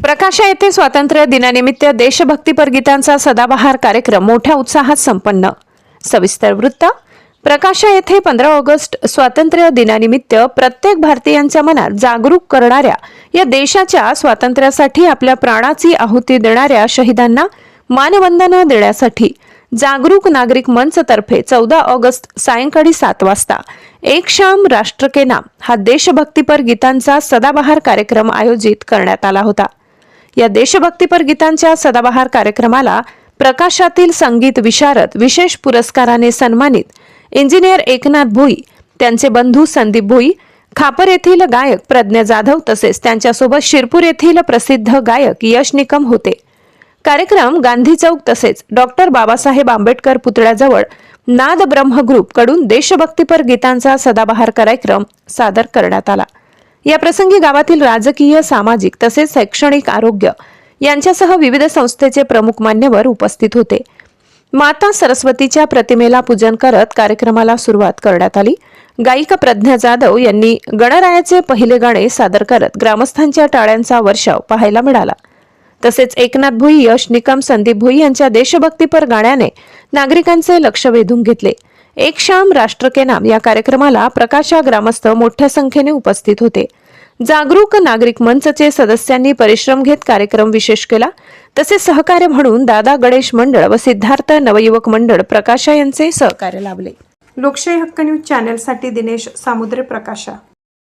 प्रकाशा येथे स्वातंत्र्य दिनानिमित्त देशभक्तीपर गीतांचा सदाबहार कार्यक्रम मोठ्या उत्साहात संपन्न. सविस्तर वृत्त प्रकाशा येथे पंधरा ऑगस्ट स्वातंत्र्य दिनानिमित्त प्रत्येक भारतीयांच्या मनात जागरूक करणाऱ्या या देशाच्या स्वातंत्र्यासाठी आपल्या प्राणाची आहुती देणाऱ्या शहीदांना मानवंदना देण्यासाठी जागरूक नागरिक मंचतर्फे चौदा ऑगस्ट सायंकाळी सात वाजता एक शाम राष्ट्र के नाम हा देशभक्तीपर गीतांचा सदाबहार कार्यक्रम आयोजित करण्यात आला होता. या देशभक्तीपर गीतांच्या सदाबहार कार्यक्रमाला प्रकाशातील संगीत विशारद विशेष पुरस्काराने सन्मानित इंजिनियर एकनाथ भोई त्यांचे बंधू संदीप भोई खापर येथील गायक प्रज्ञा जाधव तसेच त्यांच्यासोबत शिरपूर येथील प्रसिद्ध गायक यश निकम होते. कार्यक्रम गांधी चौक तसेच डॉक्टर बाबासाहेब आंबेडकर पुतळ्याजवळ नाद ब्रह्म ग्रुपकडून देशभक्तीपर गीतांचा सदाबहार कार्यक्रम सादर करण्यात आला. या प्रसंगी गावातील राजकीय सामाजिक तसेच शैक्षणिक आरोग्य यांच्यासह विविध संस्थेचे प्रमुख मान्यवर उपस्थित होते. माता सरस्वतीच्या प्रतिमेला पूजन करत कार्यक्रमाला सुरुवात करण्यात आली. गायिका प्रज्ञा जाधव यांनी गणरायाचे पहिले गाणे सादर करत ग्रामस्थांच्या टाळ्यांचा वर्षाव पाहायला मिळाला. तसेच एकनाथ भुई यश निकम संदीप भुई यांच्या देशभक्तीपर गाण्याने नागरिकांचे लक्ष वेधून घेतले. एक शाम राष्ट्र के नाम या कार्यक्रमाला प्रकाशा ग्रामस्थ मोठ्या संख्येने उपस्थित होते. जागरूक नागरिक मंचचे सदस्यांनी परिश्रम घेत कार्यक्रम विशेष केला. तसे सहकार्य म्हणून दादा गणेश मंडळ व सिद्धार्थ नवयुवक मंडळ प्रकाशा यांचे सहकार्य लाभले. लोकशाही हक्क न्यूज चॅनेलसाठी दिनेश सामुद्रे प्रकाशा.